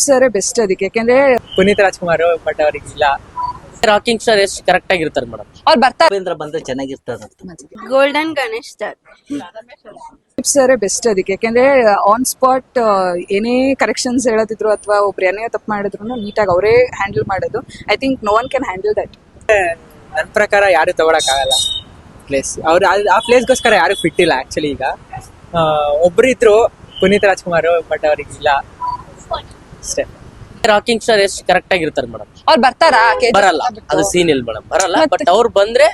Sir best ಅದಕ್ಕೆ. ಯಾಕಂದ್ರೆ Puneeth Rajkumar but ಅವ್ರಿಗೆ ಇಲ್ಲ. ರಾಕಿಂಗ್ ಸ್ಟಾರ್ ಎಷ್ಟು ಕರೆಕ್ಟ್ ಆಗಿರ್ತಾರೆ ಮೇಡಮ್ ಅವ್ರು ಬರ್ತಾರೆ ರವೀಂದ್ರ ಬಂದ್ರೆ ಚೆನ್ನಾಗಿರ್ತಾರೆ golden Ganesh sir sir best ಅದಕ್ಕೆ. ಯಾಕಂದ್ರೆ ಆನ್ ಸ್ಪಾಟ್ ಏನೇ ಕರೆಕ್ಷನ್ಸ್ ಹೇಳೋದಿದ್ರು ಅಥವಾ ಒಬ್ರು ಏನೇ ತಪ್ಪು ಮಾಡಿದ್ರು ನೀಟಾಗಿ ಅವರೇ ಹ್ಯಾಂಡಲ್ ಮಾಡೋದು. I think no one can handle that ನನ್ನ ಪ್ರಕಾರ ಯಾರು ತಗೊಳಕ್ಕಾಗಲ್ಲ. ಪ್ಲೇಸ್ ಅವ್ರು ಆ- ಆ ಪ್ಲೇಸ್ಗೋಸ್ಕರ ಯಾರು ಫಿಟ್ ಇಲ್ಲ ಆಕ್ಚುಲಿ ಈಗ. ಆ, ಒಬ್ರು ಇದ್ರು ಪುನೀತ್ ರಾಜ್ಕುಮಾರ್ ಬಟ್ ಅವ್ರಿಗೆ ಇಲ್ಲ. ಅಷ್ಟೇ. ರಾಕಿಂಗ್ ಸ್ಟಾರ್ ಎಷ್ಟು ಕರೆಕ್ಟ್ ಆಗಿರ್ತಾರೆ ಮೇಡಮ್ ಅವ್ರು ಬರ್ತಾರಾ? KGF ಬರಲ್ಲ. ಬಿಟ್ಟು? ಅದು ಸೀನ್ ಇಲ್ಲ ಮೇಡಮ್ ಬರಲ್ಲ. ಬಟ್ ಅವ್ರು ಬಂದ್ರೆ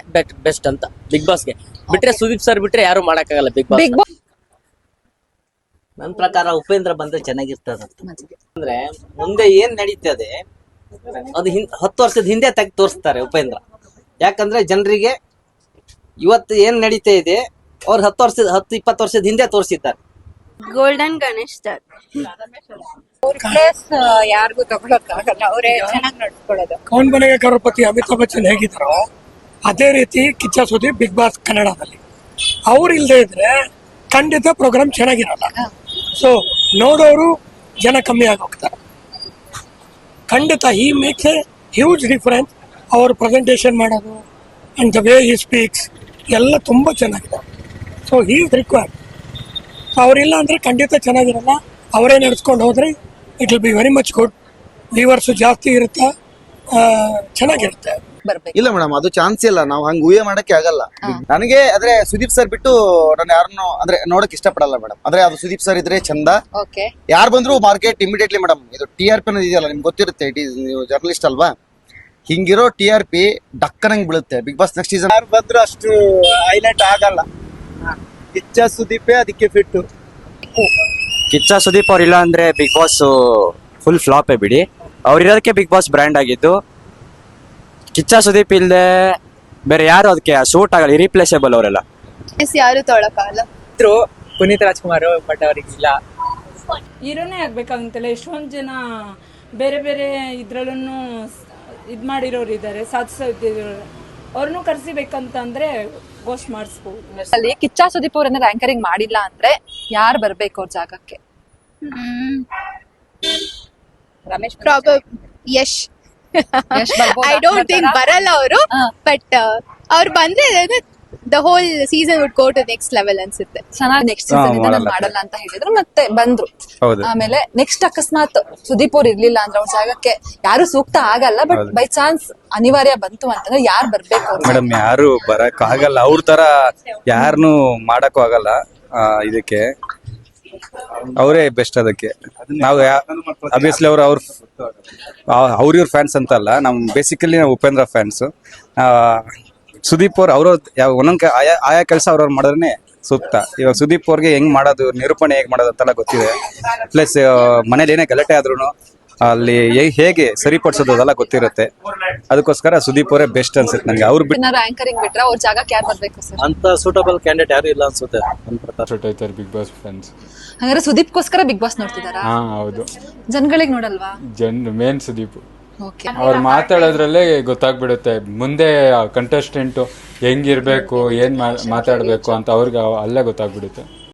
ಬೆಸ್ಟ್ ಅಂತ. ಬಿಗ್ ಬಾಸ್ಗೆ. ಬಿಟ್ರೆ ಸುದೀಪ್ ಸರ್ ಬಿಟ್ರೆ ಯಾರು ಮಾಡಕ್ಕಾಗಲ್ಲ ಬಿಗ್ ಬಾಸ್ ಬಿಗ್ ಬಾಸ್ ನನ್ನ ಪ್ರಕಾರ ಉಪೇಂದ್ರ ಬಂದ್ರೆ ಚೆನ್ನಾಗಿರ್ತದ ಅಂದ್ರೆ ಮುಂದೆ ಏನ್ ನಡೀತದೆ ಅದು ಹಿಂದ್ ಹತ್ತು ವರ್ಷದ ಹಿಂದೆ ತೆಗೆದು ತೋರಿಸ್ತಾರೆ ಉಪೇಂದ್ರ. ಯಾಕಂದ್ರೆ ಜನರಿಗೆ ಇವತ್ತು ಏನ್ ನಡೀತಾ ಇದೆ ಅವ್ರು ಹತ್ತು ವರ್ಷದ ಹತ್ತು ಇಪ್ಪತ್ತು ವರ್ಷದ ಹಿಂದೆ ತೋರಿಸಿದ್ದಾರೆ. ಗೋಲ್ಡನ್ ಗಣೇಶ್ ಸರ್ ಪ್ಲೇಸ್ ಯಾರಿಗೂ ತಗೊಳಕ್ಕಾಗಲ್ಲ. ಅವರೇ ಚೆನ್ನಾಗಿ ನಡ್ಸ್ಕೊಳ್ಳೋದು. ಕೌನ್ ಬನೆಗೆ ಕರೋಪತಿ ಅಮಿತಾಬ್ ಬಚ್ಚನ್ ಹೇಗಿದ್ದಾರೋ ಅದೇ ರೀತಿ ಕಿಚ್ಚ ಸುದೀಪ್ ಬಿಗ್ ಬಾಸ್ ಕನ್ನಡದಲ್ಲಿ. ಅವ್ರು ಇಲ್ಲದೆ ಇದ್ರೆ ಖಂಡಿತ ಪ್ರೋಗ್ರಾಮ್ ಚೆನ್ನಾಗಿರಲ್ಲ. ಸೊ ನೋಡೋರು ಜನ ಕಮ್ಮಿ ಆಗಿ ಹೋಗ್ತಾರೆ ಖಂಡಿತ he makes a huge difference ಅವ್ರ ಪ್ರೆಸೆಂಟೇಷನ್ ಮಾಡೋದು and the way he speaks ಎಲ್ಲ ತುಂಬ ಚೆನ್ನಾಗಿದೆ. ಸೊ ಹೀಸ್ ರಿಕ್ವೈರ್ಡ್ ಅವರಿಲ್ಲ ಅಂದರೆ ಖಂಡಿತ ಚೆನ್ನಾಗಿರಲ್ಲ. ಅವರೇ ನಡೆಸ್ಕೊಂಡು ಹೋದರೆ it will be very much good viewers ಜಾಸ್ತಿ ಇರುತ್ತೆ. ಆ, ಚೆನ್ನಾಗಿರುತ್ತೆ. ಬರ್ಬೇಕು. ಇಲ್ಲ ಮೇಡಮ್ ಅದು ಚಾನ್ಸ್ ಇಲ್ಲ. ನಾವು ಹಂಗ ಊಹೆ ಮಾಡಕ್ಕೆ ಆಗಲ್ಲ. ನನಗೆ ಆದ್ರೆ ಸುದೀಪ್ ಸರ್ ಬಿಟ್ಟು ನಾನು ಯಾರನ್ನು ಅಂದ್ರೆ ನೋಡಕ್ ಇಷ್ಟಪಡಲ್ಲ ಮೇಡಮ್ ಅಂದ್ರೆ ಅದು ಸುದೀಪ್ ಸರ್ ಇದ್ರೆ ಚಂದ. ಓಕೆ. ಯಾರು ಬಂದ್ರು ಮಾರ್ಕೆಟ್ ಇಮಿಡಿಯೇಟ್ಲಿ ಮೇಡಮ್ ಇದು ಟಿ ಆರ್ ಪಿ ಅನ್ನೋದಿದೆಯಲ್ಲ ನಿಮ್ಗೆ ಗೊತ್ತಿರುತ್ತೆ ಇಟ್ ಈಸ್ ನೀವು ಜರ್ನಲಿಸ್ಟ್ ಅಲ್ವಾ? ಹಿಂಗಿರೋ ಟಿ ಆರ್ ಪಿ ಡಕ್ಕನಂಗ್ ಬೀಳುತ್ತೆ. ಬಿಗ್ ಬಾಸ್ ನೆಕ್ಸ್ಟ್ ಸೀಸನ್ ಯಾರು ಬಂದ್ರು ಅಷ್ಟು ಹೈಲೈಟ್ ಆಗಲ್ಲ. ಕಿಚ್ಚ ಸುದೀಪೇ ಅದಕ್ಕೆ ಫಿಟ್ಟು ಕಿಚ್ಚ ಸುದೀಪ್ ಅವ್ರಿಲ್ಲ ಅಂದ್ರೆ ಬಿಗ್ ಬಾಸ್ ಫುಲ್ ಫ್ಲಾಪೇ ಬಿಡಿ. ಅವ್ರಿರೋದಕ್ಕೆ ಬಿಗ್ ಬಾಸ್ ಬ್ರ್ಯಾಂಡ್ ಆಗಿದ್ದು. ಕಿಚ್ಚ ಸುದೀಪ್ ಇಲ್ಲದೆ ಬೇರೆ ಯಾರು ಅದಕ್ಕೆ ಸೂಟ್ ಆಗಲ್ಲ ಇರಿಪ್ಲೇಸೇಬಲ್ ಅವರೆಲ್ಲ. ಯಾರು ತೊಳಕಾಗಲ್ಲ ಇದ್ರು ಪುನೀತ್ ರಾಜ್ಕುಮಾರ್ ಬಟ್ ಅವ್ರಿಗೆ ಇಲ್ಲ. ಹೀರೋನೇ ಆಗ್ಬೇಕಾಗಂತಲ್ಲ ಎಷ್ಟೊಂದು ಜನ ಬೇರೆ ಬೇರೆ ಇದ್ರಲ್ಲೂ ಇದು ಮಾಡಿರೋರು ಇದ್ದಾರೆ ಸಾಧಿಸೋರು ಅವ್ರನ್ನೂ ಕರ್ಸಿಬೇಕಂತ ಅಂದ್ರೆ ಗೋಸ್ಟ್ ಮಾಡಿಸ್ಬೋದು. ಅಲ್ಲಿ ಕಿಚ್ಚ ಸುದೀಪ್ ಅವ್ರನ್ನ ರ್ಯಾಂಕರಿಂಗ್ ಮಾಡಿಲ್ಲ ಅಂದ್ರೆ ಯಾರು ಬರ್ಬೇಕು ಅವ್ರ ಜಾಗಕ್ಕೆ? ರಮೇಶ್ ಯಶ್. ಯಶ್ ಬರ್ಬೋದಾ? ಐ ಡೋಂಟ್ ಥಿಂಕ್ ಬರಲ್ಲ ಅವರು. ಬಟ್ ಅವ್ರು ಬಂದ್ರೆ the whole season would go to next level ಅನ್ಸುತ್ತೆ. ಚೆನ್ನಾಗಿ ನೆಕ್ಸ್ಟ್ ಹಾ, ಸೀಸನ್ ಮಾಡಲ್ಲ. ಮಾಡಲ್ಲ ಅಂತ ಹೇಳಿದ್ರು ಮತ್ತೆ ಬಂದ್ರು. ಹೌದು. ಆಮೇಲೆ ನೆಕ್ಸ್ಟ್ ಅಕಸ್ಮಾತ್ ಸುದೀಪ್ ಅವ್ರು ಇರ್ಲಿಲ್ಲ ಅಂದ್ರೆ ಅವ್ರ ಜಾಗಕ್ಕೆ ಯಾರು ಸೂಕ್ತ ಆಗಲ್ಲ ಬಟ್ ಬೈ ಚಾನ್ಸ್ ಅನಿವಾರ್ಯ ಬಂತು ಅಂತಂದ್ರೆ ಯಾರು ಬರ್ಬೇಕು ಅವ್ರ ಮೇಡಮ್ ಯಾರು ಬರಕ್ ಆಗಲ್ಲ. ಅವ್ರ ತರ ಯಾರನ್ನು ಮಾಡಕ್ಕೂ ಆಗಲ್ಲ ಆ, ಇದಕ್ಕೆ. ಅವರೇ ಬೆಸ್ಟ್ ಅದಕ್ಕೆ. ನಾವು ಅಬ್ವಿಯಸ್ಲಿ ಅವ್ರ ಅವ್ರ ಅವ್ರ ಇವ್ರ ಫ್ಯಾನ್ಸ್ ಅಂತಲ್ಲ. ನಮ್ ಬೇಸಿಕಲಿ ನಾವು ಉಪೇಂದ್ರ ಫ್ಯಾನ್ಸ್ ಸುದೀಪ್ ಅವ್ರು ಅವರು ಒಂದೊಂದ್ ಕೆ- ಆಯಾ ಆಯಾ ಕೆಲಸ ಅವ್ರವ್ರು ಮಾಡಿದ್ರೆ ಸೂಕ್ತ. ಇವಾಗ ಸುದೀಪ್ ಅವ್ರಿಗೆ ಹೆಂಗ್ ಮಾಡೋದು ನಿರೂಪಣೆ ಹೇಗ್ ಮಾಡೋದು ಅಂತೆಲ್ಲ ಗೊತ್ತಿದೆ. ಪ್ಲಸ್ ಮನೇಲಿ ಏನೇ ಗಲಾಟೆ ಆದ್ರೂ ಅಲ್ಲಿ ಹೇ- ಹೇಗೆ ಸರಿಪಡಿಸೋದು ಅದೆಲ್ಲ ಗೊತ್ತಿರುತ್ತೆ. ಅದಕ್ಕೋಸ್ಕರ ಸುದೀಪ್ ಅವರೇ ಬೆಸ್ಟ್ ಅನ್ಸುತ್ತೆ ನನಗೆ. ಅವ್ರು ಬಿಟ್ಟು ಏನಾದ್ರು ಆಂಕರಿಂಗ್ ಬಿಟ್ರೆ ಅವ್ರ ಜಾಗಕ್ಕೆ ಯಾರು ಬರ್ಬೇಕು ಸರ್. ಅಂತ ಸೂಟಬಲ್ ಕ್ಯಾಂಡಿಡೇಟ್ ಯಾರು ಇಲ್ಲ ಅನ್ಸುತ್ತೆ ನನ್ನ ಪ್ರಕಾರ. ಬಿಗ್ ಬಾಸ್ ಫ್ಯಾನ್ಸ್ ಹಂಗಾದ್ರೆ ಸುದೀಪ್ಗೋಸ್ಕರ ಬಿಗ್ ಬಾಸ್ ನೋಡ್ತಿದಾರಾ? ಹಾ ಹೌದು. ಜನಗಳಿಗೆ ನೋಡಲ್ವಾ? ಜನ್ ಮೇನ್ ಸುದೀಪ್. ಅವ್ರು ಮಾತಾಡೋದ್ರಲ್ಲೇ ಗೊತ್ತಾಗ್ಬಿಡುತ್ತೆ. ಮುಂದೆ ಕಂಟೆಸ್ಟೆಂಟ್ ಹೆಂಗಿರ್ಬೇಕು ಏನ್ ಮಾ- ಮಾತಾಡ್ಬೇಕು ಅಂತ ಅವ್ರಿಗೆ ಅಲ್ಲೇ ಗೊತ್ತಾಗ್ಬಿಡುತ್ತೆ.